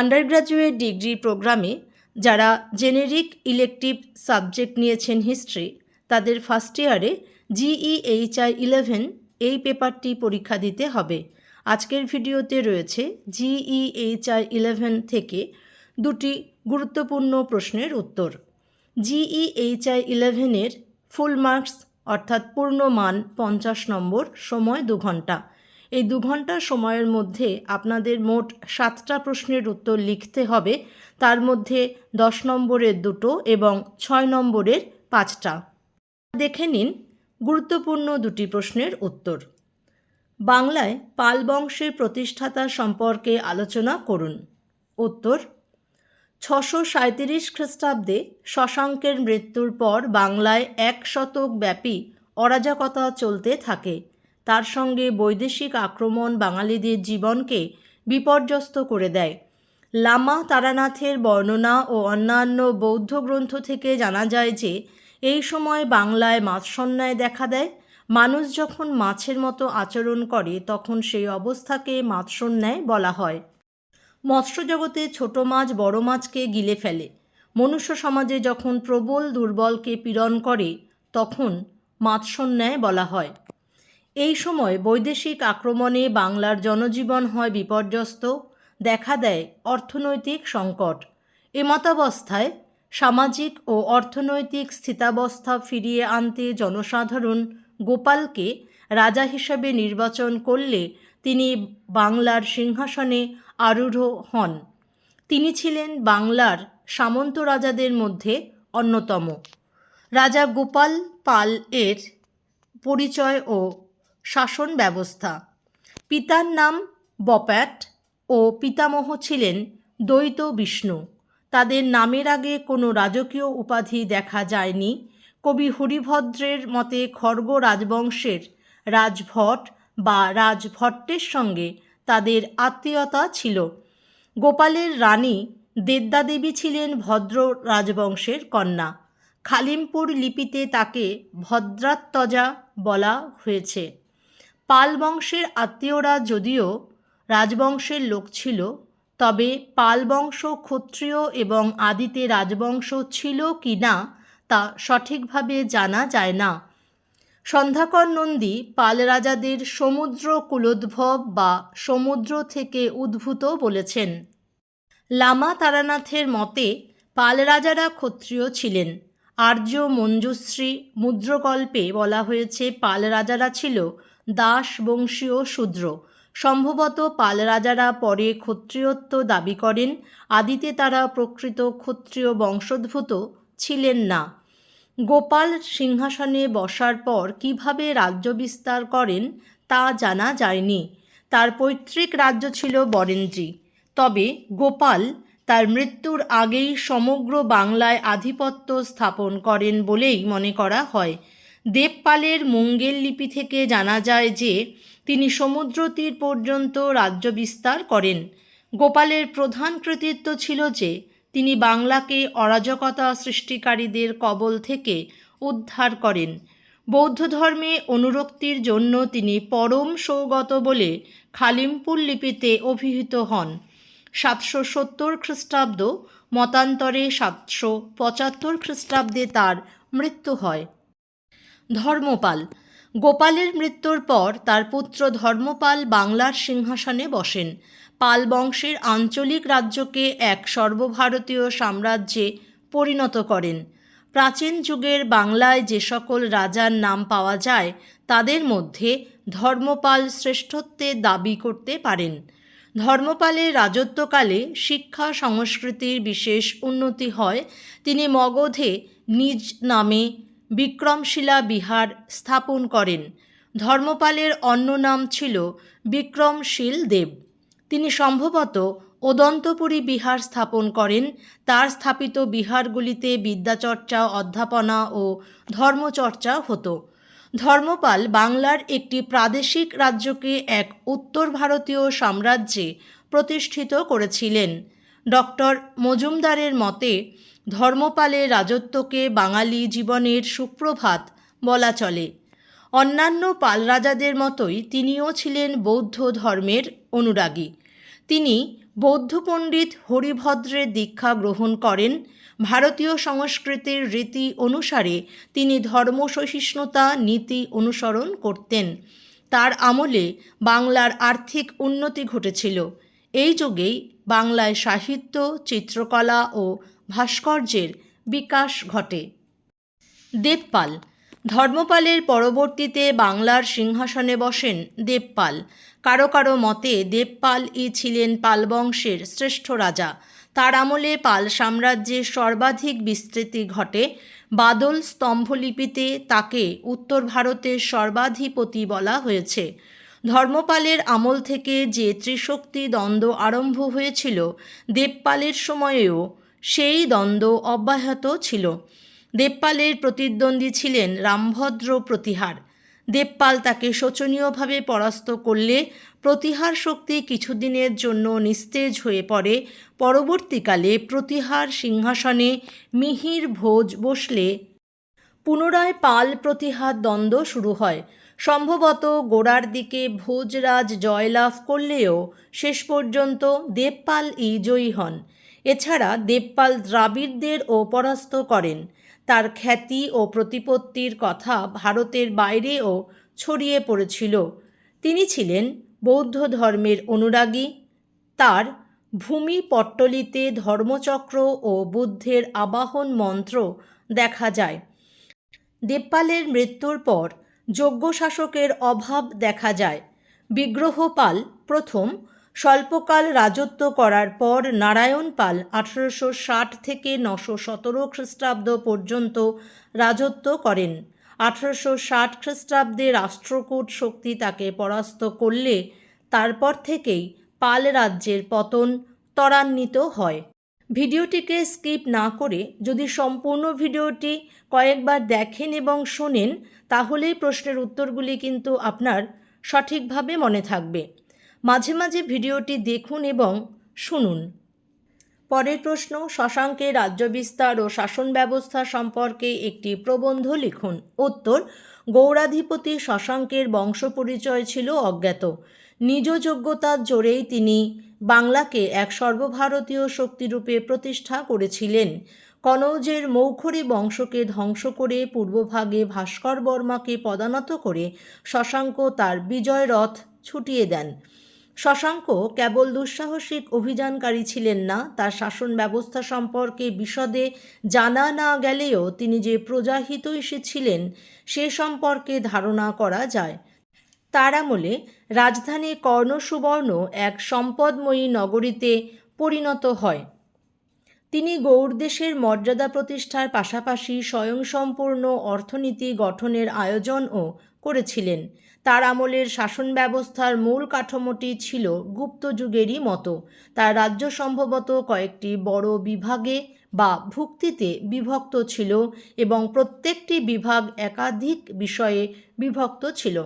Undergraduate degree প্রোগ্রামে যারা generic elective subject নিয়েছেন হিস্ট্রি তাদের ফার্স্ট ইয়ারে জিইএইচআই ইলেভেন এই পেপারটি পরীক্ষা দিতে হবে। আজকের ভিডিওতে রয়েছে জিইএইচআই ইলেভেন থেকে দুটি গুরুত্বপূর্ণ প্রশ্নের উত্তর। জিইএইচআই ইলেভেনের ফুল মার্কস অর্থাৎ পূর্ণ মান পঞ্চাশ নম্বর, সময় দু ঘণ্টা। এই দু ঘণ্টা সময়ের মধ্যে আপনাদের মোট সাতটা প্রশ্নের উত্তর লিখতে হবে। তার মধ্যে দশ নম্বরের দুটো এবং ছয় নম্বরের পাঁচটা। দেখে নিন গুরুত্বপূর্ণ দুটি প্রশ্নের উত্তর। বাংলায় পাল বংশের প্রতিষ্ঠাতা সম্পর্কে আলোচনা করুন। উত্তর, ছশো সাঁত্রিশ খ্রিস্টাব্দে শশাঙ্কের মৃত্যুর পর বাংলায় এক শতক ব্যাপী অরাজকতা চলতে থাকে। তার সঙ্গে বৈদেশিক আক্রমণ বাঙালিদের জীবনকে বিপর্যস্ত করে দেয়। লামা তারানাথের বর্ণনা ও অন্যান্য বৌদ্ধ গ্রন্থ থেকে জানা যায় যে, এই সময় বাংলায় মাৎসন্যায় দেখা দেয়। মানুষ যখন মাছের মতো আচরণ করে, তখন সেই অবস্থাকে মাৎসন্যায় বলা হয়। মৎস্য জগতে ছোট মাছ বড় মাছকে গিলে ফেলে। মনুষ্য সমাজে যখন প্রবল দুর্বলকে পীড়ন করে, তখন মাৎসন্যায় বলা হয়। এই সময় বৈদেশিক আক্রমণে বাংলার জনজীবন হয় বিপর্যস্ত, দেখা দেয় অর্থনৈতিক সংকট। এ মতাবস্থায় সামাজিক ও অর্থনৈতিক স্থিতাবস্থা ফিরিয়ে আনতে জনসাধারণ গোপালকে রাজা হিসেবে নির্বাচন করলে তিনি বাংলার সিংহাসনে আরূঢ় হন। তিনি ছিলেন বাংলার সামন্ত রাজাদের মধ্যে অন্যতম। রাজা গোপাল পাল এর পরিচয় ও শাসন ব্যবস্থা। পিতার নাম বপ্যাট ও পিতামহ ছিলেন দ্বৈত বিষ্ণু। তাদের নামের আগে কোনো রাজকীয় উপাধি দেখা যায়নি। কবি হরিভদ্রের মতে খর্গ রাজবংশের রাজভট বা রাজভট্টের সঙ্গে তাদের আত্মীয়তা ছিল। গোপালের রানী দেদ্দা দেবী ছিলেন ভদ্র রাজবংশের কন্যা। খালিমপুর লিপিতে তাকে ভদ্রাত্মজা বলা হয়েছে। পাল বংশের আত্মীয়রা যদিও রাজবংশের লোক ছিল, তবে পাল বংশ ক্ষত্রিয় এবং আদিতে রাজবংশ ছিল কি না তা সঠিকভাবে জানা যায় না। সন্ধ্যাকর নন্দী পাল রাজাদের সমুদ্র কুলোদ্ভব বা সমুদ্র থেকে উদ্ভূত বলেছেন। লামা তারানাথের মতে, পাল রাজারা ক্ষত্রিয় ছিলেন। আর্য মঞ্জুশ্রী মুদ্রকল্পে বলা হয়েছে পাল রাজারা ছিল দাস বংশীয় শূদ্র। সম্ভবত পাল রাজারা পরে ক্ষত্রিয়ত্ব দাবি করেন, আদিতে তারা প্রকৃত ক্ষত্রিয় বংশোদ্ভূত ছিলেন না। গোপাল সিংহাসনে বসার পর কীভাবে রাজ্য বিস্তার করেন তা জানা যায়নি। তার পৈতৃক রাজ্য ছিল বরেন্দ্রী। তবে গোপাল তার মৃত্যুর আগেই সমগ্র বাংলায় আধিপত্য স্থাপন করেন বলেই মনে করা হয়। দেবপালের মুঙ্গেল লিপি থেকে জানা যায় যে, তিনি সমুদ্র তীর পর্যন্ত রাজ্য বিস্তার করেন। গোপালের প্রধান কৃতিত্ব ছিল যে, তিনি বাংলাকে অরাজকতা সৃষ্টিকারীদের কবল থেকে উদ্ধার করেন। বৌদ্ধ ধর্মে অনুরক্তির জন্য তিনি পরম সৌগত বলে খালিমপুর লিপিতে অভিহিত হন। সাতশো সত্তর খ্রিস্টাব্দ মতান্তরে সাতশো পঁচাত্তর খ্রিস্টাব্দে তার মৃত্যু হয়। ধর্মপাল। গোপালের মৃত্যুর পর তার পুত্র ধর্মপাল বাংলার সিংহাসনে বসেন। পাল বংশের আঞ্চলিক রাজ্যকে এক সর্বভারতীয় সাম্রাজ্যে পরিণত করেন। প্রাচীন যুগের বাংলায় যে সকল রাজার নাম পাওয়া যায়, তাদের মধ্যে ধর্মপাল শ্রেষ্ঠত্বের দাবি করতে পারেন। ধর্মপালের রাজত্বকালে শিক্ষা সংস্কৃতির বিশেষ উন্নতি হয়, তিনি মগধে নিজ নামে বিক্রমশিলা বিহার স্থাপন করেন। ধর্মপালের অন্য নাম ছিল বিক্রমশীল দেব। তিনি সম্ভবত ওদন্তপুরী বিহার স্থাপন করেন। তার স্থাপিত বিহারগুলিতে বিদ্যাচর্চা, অধ্যাপনা ও ধর্মচর্চা হতো। ধর্মপাল বাংলার একটি প্রাদেশিক রাজ্যকে এক উত্তর ভারতীয় সাম্রাজ্যে প্রতিষ্ঠিত করেছিলেন। ডক্টর মজুমদারের মতে ধর্মপালের রাজত্বকে বাঙালি জীবনের সুপ্রভাত বলা চলে। অন্যান্য পাল রাজাদের মতোই তিনিও ছিলেন বৌদ্ধ ধর্মের অনুরাগী। তিনি বৌদ্ধ পণ্ডিত হরিভদ্রের দীক্ষা গ্রহণ করেন। ভারতীয় সংস্কৃতির রীতি অনুসারে তিনি ধর্ম সহিষ্ণুতা নীতি অনুসরণ করতেন। তার আমলে বাংলার আর্থিক উন্নতি ঘটেছিল। এই যুগেই বাংলায় সাহিত্য, চিত্রকলা ও ভাস্কর্যের বিকাশ ঘটে। দেবপাল। ধর্মপালের পরবর্তীতে বাংলার সিংহাসনে বসেন দেবপাল। কারও কারও মতে দেবপাল ই ছিলেন পাল বংশের শ্রেষ্ঠ রাজা। তার আমলে পাল সাম্রাজ্যের সর্বাধিক বিস্তৃতি ঘটে। বাদল স্তম্ভলিপিতে তাকে উত্তর ভারতের সর্বাধিপতি বলা হয়েছে। ধর্মপালের আমল থেকে যে ত্রিশক্তি দ্বন্দ্ব আরম্ভ হয়েছিল, দেবপালের সময়েও সেই দ্বন্দ্ব অব্যাহত ছিল। দেবপালের প্রতিদ্বন্দ্বী ছিলেন রামভদ্র প্রতিহার। দেবপাল তাকে শোচনীয়ভাবে পরাস্ত করলে প্রতিহার শক্তি কিছুদিনের জন্য নিস্তেজ হয়ে পড়ে। পরবর্তীকালে প্রতিহার সিংহাসনে মিহির ভোজ বসলে পুনরায় পাল প্রতিহার দ্বন্দ্ব শুরু হয়। সম্ভবত গোড়ার দিকে ভোজরাজ জয়লাভ করলেও শেষ পর্যন্ত দেবপাল ই জয়ী হন। এছাড়া দেবপাল দ্রাবিড়দের ও পরাস্ত করেন। তার খ্যাতি ও প্রতিপত্তির কথা ভারতের বাইরেও ছড়িয়ে পড়েছিল। তিনি ছিলেন বৌদ্ধ ধর্মের অনুরাগী। তার ভূমি পট্টলিতে ধর্মচক্র ও বুদ্ধের আবাহন মন্ত্র দেখা যায়। দেবপালের মৃত্যুর পর যোগ্য শাসকের অভাব দেখা যায়। বিগ্রহপাল প্রথম স্বল্পকাল রাজত্ব করার পর নারায়ণ পাল আঠারোশো ষাট থেকে নশো সতেরো খ্রিস্টাব্দ পর্যন্ত রাজত্ব করেন। আঠারোশো ষাট খ্রিস্টাব্দে রাষ্ট্রকূট শক্তি তাকে পরাস্ত করলে, তারপর থেকেই পাল রাজ্যের পতন ত্বরান্বিত হয়। ভিডিওটিকে স্কিপ না করে যদি সম্পূর্ণ ভিডিওটি কয়েকবার দেখেন এবং শোনেন, তাহলেই প্রশ্নের উত্তরগুলি কিন্তু আপনার সঠিকভাবে মনে থাকবে। মাঝে মাঝে ভিডিওটি দেখুন এবং শুনুন। পরের প্রশ্ন শশাঙ্কের রাজ্য বিস্তার ও শাসন ব্যবস্থা সম্পর্কে একটি প্রবন্ধ লিখুন। উত্তর, গৌরাধিপতি শশাঙ্কের বংশ পরিচয় ছিল অজ্ঞাত। নিজ যোগ্যতার জোরেই তিনি বাংলাকে এক সর্বভারতীয় শক্তিরূপে প্রতিষ্ঠা করেছিলেন। কনৌজের মৌখরী বংশকে ধ্বংস করে পূর্বভাগে ভাস্কর বর্মাকে পদানত করে শশাঙ্ক তার বিজয় রথ ছুটিয়ে দেন। শশাঙ্ক কেবল দুঃসাহসিক অভিযানকারী ছিলেন না, তার শাসন ব্যবস্থা সম্পর্কে বিশদে জানা না গেলেও তিনি যে প্রজাহিতৈষী ছিলেন সে সম্পর্কে ধারণা করা যায়। তার আমলে রাজধানী কর্ণসুবর্ণ এক সম্পদময়ী নগরীতে পরিণত হয়। তিনি গৌড়দেশের মর্যাদা প্রতিষ্ঠার পাশাপাশি স্বয়ংসম্পূর্ণ অর্থনীতি গঠনের আয়োজনও করেছিলেন। তার আমলের শাসন ব্যবস্থার মূল কাঠামোটি ছিল গুপ্ত যুগেরই মতো। তার রাজ্য সম্ভবত কয়েকটি বড় বিভাগে বা ভুক্তিতে বিভক্ত ছিল এবং প্রত্যেকটি বিভাগ একাধিক বিষয়ে বিভক্ত ছিল।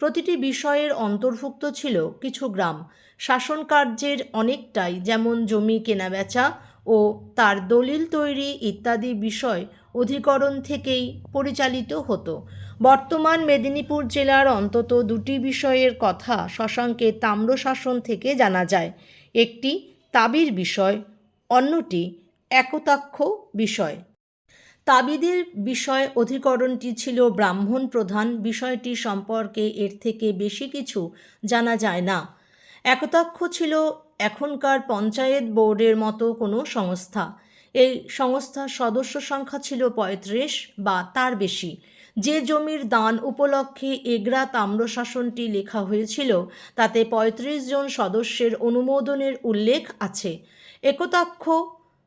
প্রতিটি বিষয়ের অন্তর্ভুক্ত ছিল কিছু গ্রাম। শাসন কার্যের অনেকটাই যেমন জমি কেনাবেচা ও তার দলিল তৈরি ইত্যাদি বিষয় অধিকরণ থেকেই পরিচালিত হতো। বর্তমান মেদিনীপুর জেলার অন্তত দুটি বিষয়ের কথা শশাঙ্কের তাম্রশাসন থেকে জানা যায়। একটি তাবির বিষয়, অন্যটি একতাক্ষ বিষয়। তাবিদের বিষয় অধিকরণটি ছিল ব্রাহ্মণ প্রধান, বিষয়টি সম্পর্কে এর থেকে বেশি কিছু জানা যায় না। একতাক্ষ ছিল এখনকার পঞ্চায়েত বোর্ডের মতো কোনো সংস্থা। এই সংস্থার সদস্য সংখ্যা ছিল পঁয়ত্রিশ বা তার বেশি। যে জমির দান উপলক্ষে এগরা তাম্রশাসনটি লেখা হয়েছিল, তাতে পঁয়ত্রিশ জন সদস্যের অনুমোদনের উল্লেখ আছে। একতাক্ষ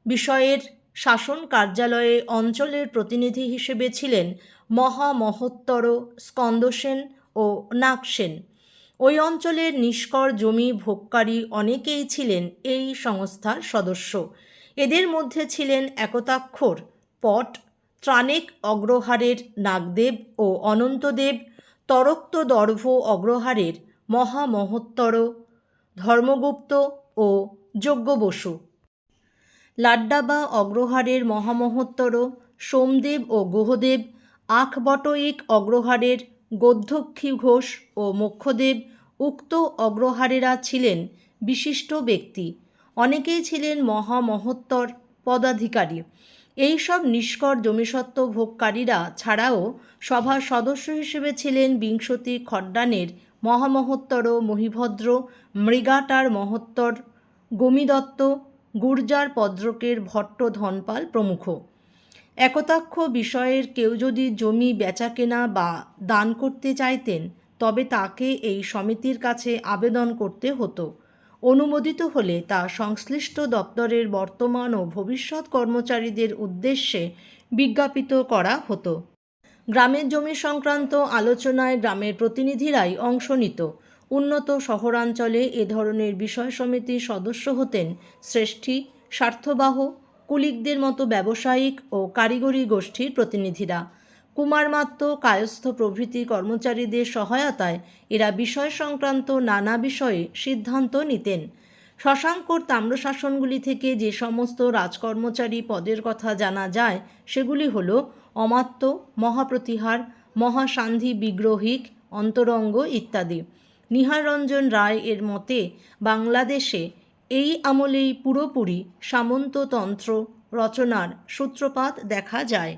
বিষয়ের শাসন কার্যালয়ে অঞ্চলের প্রতিনিধি হিসেবে ছিলেন মহামহোত্তর স্কন্দসেন ও নাকসেন ওই অঞ্চলের নিষ্কর জমি ভোগকারী অনেকেই ছিলেন এই সংস্থার সদস্য। এদের মধ্যে ছিলেন একতাক্ষর, পট ত্রাণেক অগ্রহারের নাগদেব ও অনন্তদেব তরক্ত দর্ভ অগ্রহারের মহামহোত্তর, ধর্মগুপ্ত ও যজ্ঞ বসু লাড্ডাবা অগ্রহারের মহামহোত্তর, সোমদেব ও গুহদেব আখবটইক অগ্রহারের গদ্ধক্ষী ঘোষ ও মোক্ষদেব উক্ত অগ্রহারেরা ছিলেন বিশিষ্ট ব্যক্তি। অনেকেই ছিলেন মহামহত্তর পদাধিকারী। এইসব নিষ্কর জমিসত্ত্ব ভোগকারীরা ছাড়াও সভার সদস্য হিসেবে ছিলেন বিংশতি খড্ডানের মহামহত্তর মহিভদ্র, মৃগাটার মহত্তর, গমিদত্ত, গুর্জার পদ্রকের ভট্ট ধনপাল প্রমুখ। একতাক্ষ বিষয়ের কেউ যদি জমি বেচাকেনা বা দান করতে চাইতেন, তবে তাকে এই সমিতির কাছে আবেদন করতে হতো। অনুমোদিত হলে তা সংশ্লিষ্ট দপ্তরের বর্তমান ও ভবিষ্যৎ কর্মচারীদের উদ্দেশ্যে বিজ্ঞাপিত করা হতো। গ্রামের জমি সংক্রান্ত আলোচনায় গ্রামের প্রতিনিধিরাই অংশ নিত। উন্নত শহরাঞ্চলে এ ধরনের বিষয় সমিতির সদস্য হতেন শ্রেষ্ঠী, স্বার্থবাহ, কুলিকদের মতো ব্যবসায়িক ও কারিগরি গোষ্ঠীর প্রতিনিধিরা। কুমারমাত্য কায়স্থ প্রভৃতি কর্মচারীদের সহায়তায় এরা বিষয় সংক্রান্ত নানা বিষয়ে সিদ্ধান্ত নিতেন। শশাঙ্কর তাম্রশাসনগুলি থেকে যে সমস্ত রাজকর্মচারী পদের কথা জানা যায়, সেগুলি হল অমাত্য, মহাপ্রতিহার, মহাসান্ধি বিগ্রহিক, অন্তরঙ্গ ইত্যাদি। নিহাররঞ্জন রায় এর মতে, বাংলাদেশে এই আমলেই পুরোপুরি সামন্ততন্ত্র রচনার সূত্রপাত দেখা যায়।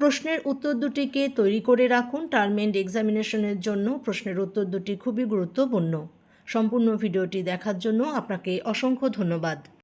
প্রশ্নের উত্তর দুটিকে তৈরি করে রাখুন। টার্ম এন্ড এক্সামিনেশনের জন্য প্রশ্নের উত্তর দুটি খুবই গুরুত্বপূর্ণ। সম্পূর্ণ ভিডিওটি দেখার জন্য আপনাকে অসংখ্য ধন্যবাদ।